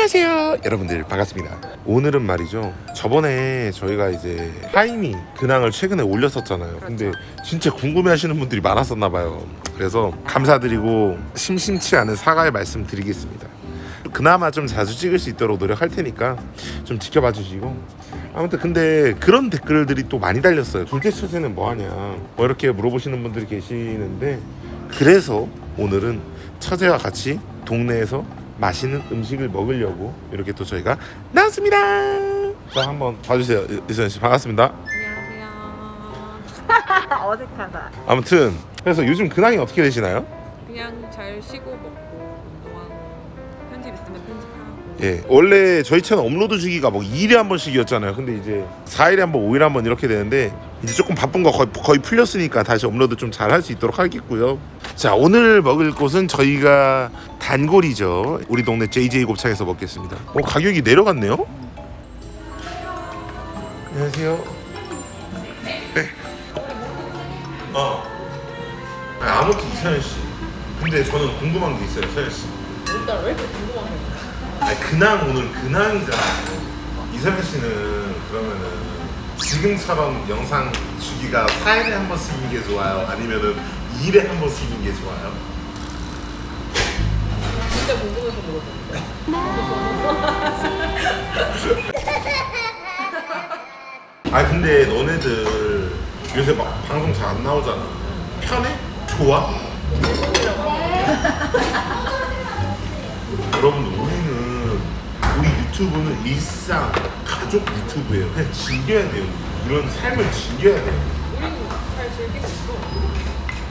안녕하세요. 여러분들 반갑습니다. 오늘은 말이죠. 저번에 저희가 이제 하이미 근황을 최근에 올렸었잖아요. 근데 진짜 궁금해 하시는 분들이 많았었나 봐요. 그래서 감사드리고 심심치 않은 사과의 말씀 드리겠습니다. 그나마 좀 자주 찍을 수 있도록 노력할 테니까 좀 지켜봐 주시고. 아무튼 근데 그런 댓글들이 또 많이 달렸어요. 둘째 처제는 뭐하냐? 뭐 이렇게 물어보시는 분들이 계시는데 그래서 오늘은 처제와 같이 동네에서 맛있는 음식을 먹으려고 이렇게 또 저희가 나왔습니다 자 한번 봐주세요 이- 이수연 씨 반갑습니다 안녕하세요. 어색하다. 아무튼 그래서 요즘 근황이 어떻게 되시나요? 그냥 잘 쉬고 먹고 운동하고 편집 있으면 편집하고. 예, 원래 저희 채널 업로드 주기가 뭐 2일에 한 번씩이었잖아요. 근데 이제 4일에 한 번, 5일에 한 번 이렇게 되는데 이제 조금 바쁜 거 거의, 거의 풀렸으니까 다시 업로드 좀 잘 할 수 있도록 하겠고요. 자, 오늘 먹을 곳은 저희가 단골이죠. 우리 동네 JJ 곱창에서 먹겠습니다. 어, 가격이 내려갔네요? 안녕하세요. 네. 어. 아, 아무튼 이서연 씨. 근데 저는 궁금한 게 있어요, 서연 씨. 일단 왜 이렇게 궁금한 거 아니 근황 오늘 근황이잖아요. 이성현 씨는 그러면은 지금처럼 영상 주기가 4일에 한 번씩인 게 좋아요? 아니면은 2일에 한 번씩인 게 좋아요? 진짜 궁금해서 물어봤는데. 아 근데 너네들 요새 막 방송 잘 안 나오잖아. 편해? 좋아? 여러분들 우리는 우리 유튜브는 일상 가족 유튜브예요. 그냥 즐겨야 돼요. 이런 삶을 즐겨야 돼요. 우리는 잘 즐기고 있어.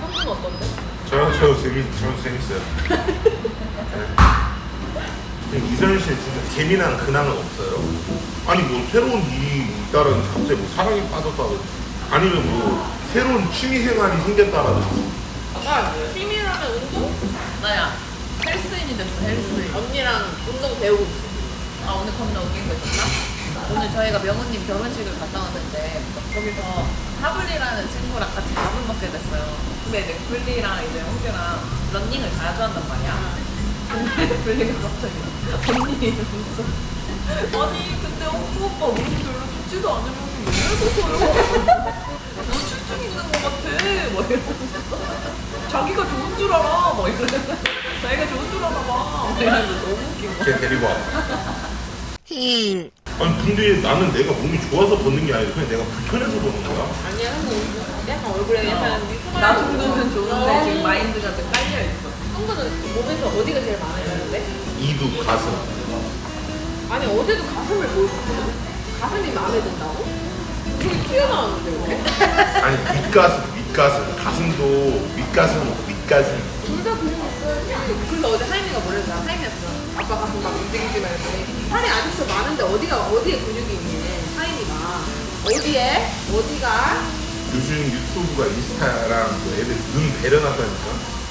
형은 어떤데? 저요 저 재미 저 재밌어요. 네. 이선희 씨 진짜 재미난 근황은 없어요. 아니 뭐 새로운 일이 있다라는 갑자기 뭐 사랑에 빠졌다든지 아니면 뭐 새로운 취미 생활이 생겼다라든지 나 취미라면 운동? 나야 헬스인이 됐어 헬스인 언니랑 운동 배우고 있어. 아 오늘 겁나 웃긴 거 있었나? 오늘 저희가 명훈님 결혼식을 갔다 왔는데 거기서 하블리라는 친구랑 같이 밥을 먹게 됐어요. 근데 이제 블리랑 이제 홍규랑 런닝을 자주 한단 말이야. 근데 블리가 갑자기 언니 이러면서 아니 근데 홍구 오빠 우리 별로 좋지도 않으면서 왜 그러세요? 너 출중 있는 것 같아. 막 이러면서. 자기가 좋은 줄 알아. 막 이러면서. 자기가 좋은 줄 알아 막 이러면서 너무 웃긴 거야. 걔 데리고 와. 아니 근데 나는 내가 몸이 좋아서 벗는 게 아니라 그냥 내가 불편해서 벗는 거야. 아니야, 한번 운동. 약간 얼굴에 약간 나 정도는 좋은데 지금 마인드가 좀 깔려 있어. 형부는 몸에서 어디가 제일 마음에 드는데? 이두 가슴. 아니 어제도 가슴을 보여줬거든? 가슴이 마음에 든다고? 저기 튀어나왔는데 왜? 아니 윗가슴 윗가슴 가슴도 윗가슴 윗가슴. 둘다 근육 있어야지 근데 어제 하임이가 뭐랬잖아 하임이었어 아빠 가슴 막 움직이지 말고 살이 아직도 많은데 어디가 어디에 근육이 있니 하임이가 어디에? 어디가? 요즘 유튜브가 인스타랑 그 애들 눈 배려놨다니까.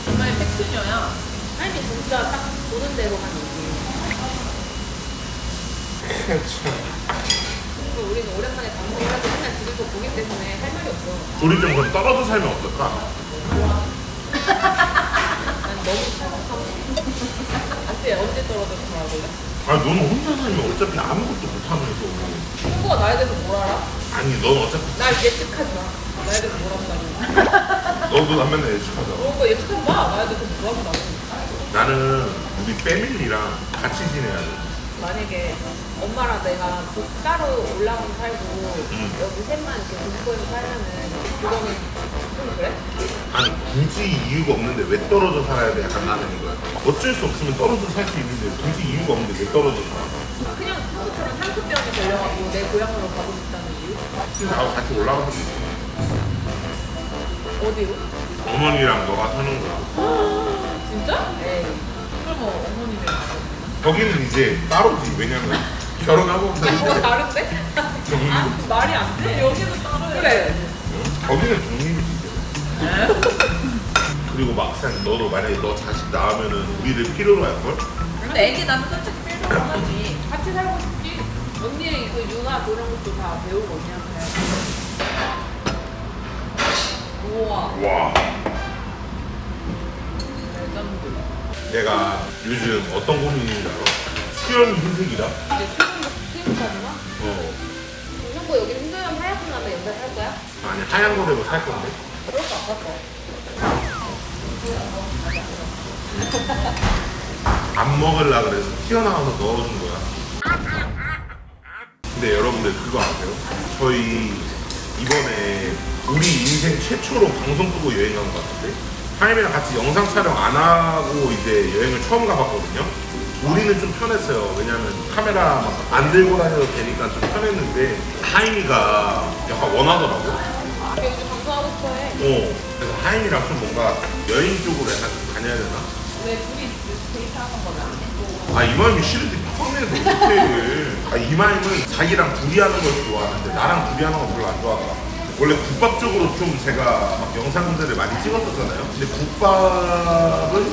정말 팩트녀야. 하임이 진짜 딱 보는 대로만 얘기해 참. 그리고 우리는 오랜만에 방송을 하고 맨날 집에서 보기 때문에 할 말이 없어 우리 좀 그럼 떨어져 살면 어떨까? 난 너무 행복하고 어때? 언제 떨어져서 돌아볼래? 아니 너는 혼자 살면 어차피 아무것도 못하면서. 친구가 나에 대해서 뭘 알아? 아니 넌 어차피 날 예측하지 마 나에 대해서 뭘 한다고 너도 나 맨날 예측하잖아. 그런 거 예측하지 마 나에 대해서 뭘 한다고 나는 우리 패밀리랑 같이 지내야 돼. 만약에 엄마랑 내가 도- 따로 올라가서 살고 음. 여기 셋만 이렇게 동거에서 살면은 그거는 아니 굳이 이유가 없는데 왜 떨어져 살아야 돼? 약간 나는 이거야. 어쩔 수 없으면 떨어져 살 수 있는데 굳이 이유가 없는데 왜 떨어져 살아? 그냥 한국처럼 상수병이 걸려갖고 내 고향으로 가고 싶다는 이유? 나하고 같이 올라가서. 어디로? 어머니랑 너가 사는 거야. 진짜? 에이 그럼 뭐 어머니들 거기는 이제 따로지. 왜냐면 결혼하고 사는데 다른데? 독립. 말이 안 돼. 여기는 따로 해. 그래 거기는. 이제. 그리고 막상 너도 만약에 너 자식 낳으면은 우리를 필요로 할 걸? 근데 애기 낳으면 솔직히 필요하지. 같이 살고 싶지 언니 그 육아 그런 것도 다 배우고 언니한테 우와. 와. 레전드. 내가 요즘 어떤 고민인지 알아? 수염이 흰색이라. 이제 수영복 수영복하구나. 어. 형부 여기 힘들면 하얗게 나면 연습 할 거야? 아니 하얀 거 되고 살 건데. 안 먹을라 그래서 튀어나와서 넣어준 거야. 근데 여러분들 그거 아세요? 저희 이번에 우리 인생 최초로 방송 끄고 여행 간 것 같은데 하임이랑 같이 영상 촬영 안 하고 이제 여행을 처음 가봤거든요. 우리는 좀 편했어요. 왜냐면 카메라 막 안 들고 다녀도 되니까 좀 편했는데 하임이가 약간 원하더라고. 어. 그래서 하임이랑 좀 뭔가 여행 쪽으로 약간 좀 다녀야 되나? 왜 둘이 데이트하는 거를 안 해? 아 이마임이 싫은데 뻔해서 어떡해 아 이마임은 자기랑 둘이 하는 걸 좋아하는데 나랑 둘이 하는 건 별로 안 좋아하더라 원래 국밥 쪽으로 좀 제가 막 영상들을 많이 찍었었잖아요 근데 국밥은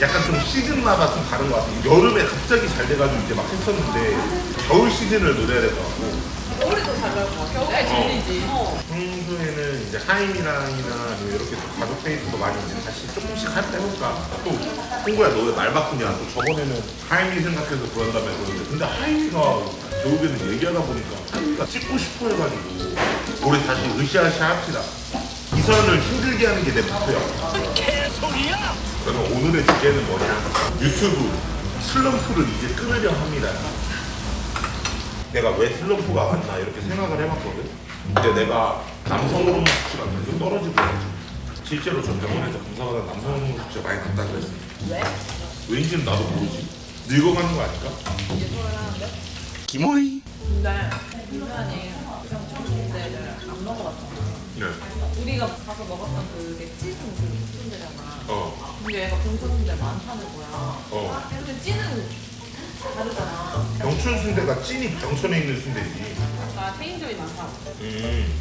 약간 좀 시즌마다 좀 다른 것 같아요 여름에 갑자기 잘 돼가지고 이제 막 했었는데 겨울 시즌을 노려야 될 것 같고 겨울에도 잘 나올 것 같아. 하임이랑이나 아니면 이렇게 좀 가족 데이트도 많이 이제 다시 조금씩 할때 해볼까 또 홍구야 너 왜 말 바꾸냐? 또 저번에는 하임이 생각해서 그런다며 그러는데 근데 하임이가 결국에는 얘기하다 보니까 하임이가 찍고 싶어 해가지고 우리 다시 으쌰으쌰 합시다. 이선을 힘들게 하는 게 내 목표야? 그러면 오늘의 주제는 뭐냐? 유튜브 슬럼프를 이제 끊으려 합니다. 내가 왜 슬럼프가 왔나 이렇게 생각을 해봤거든. 근데 내가 남성 호르몬 수치가 계속 떨어지고 있어. 실제로 저 병원에서 검사받은 남성 호르몬 수치가 많이 낮다 그랬어. 왜? 왠지는 나도 모르지. 늙어가는 거 아닐까? 하는데? 기모이. 근데 인간이 그냥 처음 때를 안 먹어봤잖아. 네. 우리가 가서 먹었던 그게 찌는 그 순대잖아. 어. 근데 얘가 순대 많다는 거야. 어. 근데 찌는 병천 순대가 찐이 병천에 있는 순대지. 나 체인점이 많다. 음.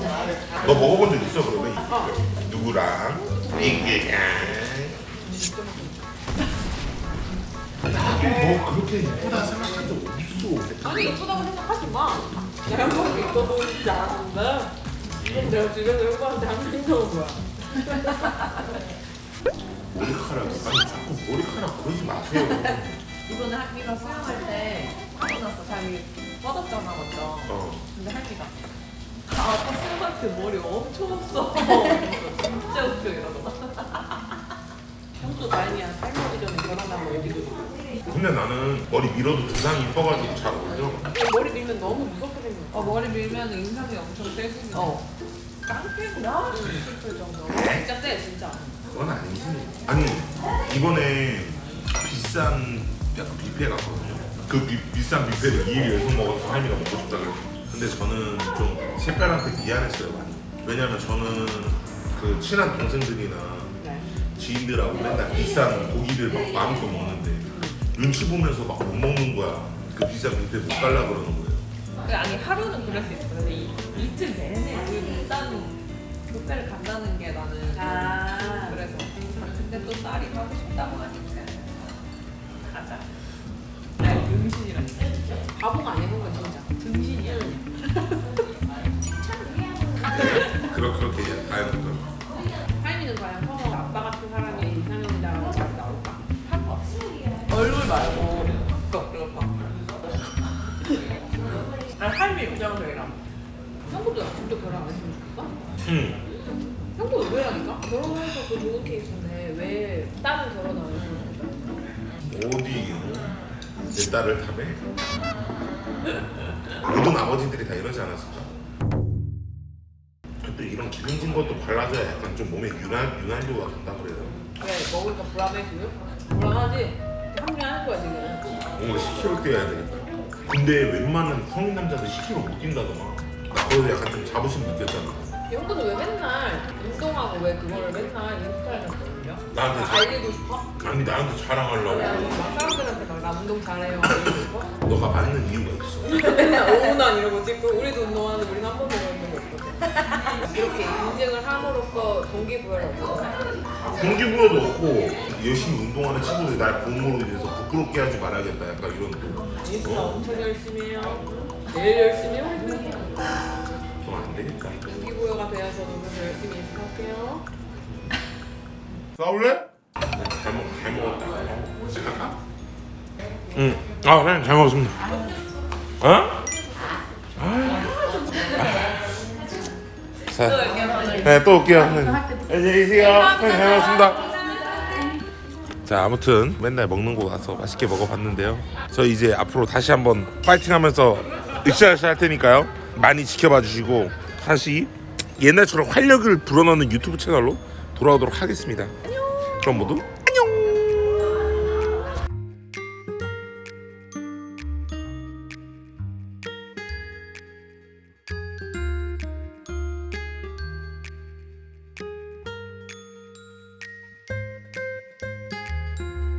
거야. 너 먹어본 적 있어 그러면? 누구랑? 이게랑. 나도 뭐 그렇게 이쁘다 생각한 적 없어. 아니 예쁘다고 생각하지 마. 나 형부한테 이뻐 보이지 않았는데 이건 내가 집에서 형부한테 한 행동은 뭐야? 머리카락 아니 자꾸 머리카락 그러지 마세요. 이번에 할미가 수영할 때 하고 나서 자기 뻗었잖아 먼저. 어. 근데 할미가 아, 아빠 수영할 때 머리 엄청 없어. 진짜 웃겨 이러더라. 형도 다행이야. 살머리 전에 결혼하면 어디고. 근데 나는 머리 밀어도 두상이 이뻐가지고 잘 어울려. 머리 밀면 너무 무섭게 생겼어. 어, 머리 밀면 인상이 엄청 세지긴 어. 깡패구나 싶을 정도. 진짜 세 진짜. 그건 아니지. 아니 이번에 비싼 약간 뷔페 갔거든요. 그 비, 비싼 뷔페를 2일 연속 먹어서 할미가 먹고 싶다 그랬어. 근데 저는 좀 색깔한테 미안했어요 많이. 왜냐면 저는 그 친한 동생들이나 네. 지인들하고 맨날 비싼 고기를 막 마음껏 먹는데 눈치 보면서 막 못 먹는 거야. 그 비싼 뷔페 못 갈라 그러는 거예요. 아니 하루는 그럴 수 있어. 근데 이, 이틀 내내 그 비싼 뷔페를 간다는 게 나는 아. 그래서 근데 또 쌀이 가고 싶다고 하니까 나 등신이라 바보가 아니야 형부 진짜. 등신이야. 그렇 그렇게 다행인 거. 하이미는 과연 서로 아빠 같은 사람이 이상형이다라고 말이 나올까? 얼굴 말고 그거 그거 아 할미 우정이랑 형부도 진짜 결혼 안 했으면 좋겠어? 응. 형부 의외라니까? 결혼해서 그 좋은 케이스인데 왜 딸은 결혼 안 했어? 어디 내 딸을 탑해? 모든 아버지들이 다 이러지 않았을까? 근데 이런 기름진 것도 발라줘야 약간 좀 몸에 윤활, 윤활유가 된다 그래야 되나? 왜 먹으니까 불안해 지금? 불안하지? 합리하는 거야 지금. 뭔가 10kg 뛰어야 되겠다 근데 웬만한 성인 남자들 10kg 못 뛴다더만 나 거기서 약간 좀 자부심 느꼈잖아 형부는 왜 맨날 운동하고 왜 그거를 맨날 인스타에다 올려? 나한테 자, 알리고 싶어? 아니 나한테 자랑하려고. 막 사람들한테 막 나 운동 잘해요. 알리고 싶어? 너가 맞는 이유가 있어. 맨날 오운환 이러고 찍고 우리도 운동하는데 우리는 한 번도 적 없거든. 이렇게 인증을 함으로써 동기부여를 얻는 동기부여도 없고 열심히 운동하는 친구들이 날 보므로 인해서 부끄럽게 하지 말아야겠다. 약간 이런 또. 인스타 어? 엄청 열심히 해요. 제일 열심히 해요. 되겠다. 동기부여가 돼야 저도 오늘 열심히 인스타 할게요 싸울래? 잘 먹, 잘 먹었다 어, 갈까? 응? 응. 아, 사장님 잘 먹었습니다. 어? 자, 네, 또 올게요. 네. 안녕히 계세요. 네, 잘 먹었습니다. 자, 아무튼 맨날 먹는 곳 와서 맛있게 먹어봤는데요. 저 이제 앞으로 다시 한번 파이팅하면서 으쌰으쌰 할 테니까요. 많이 지켜봐 주시고 다시 옛날처럼 활력을 불어넣는 유튜브 채널로 돌아오도록 하겠습니다. 그럼 모두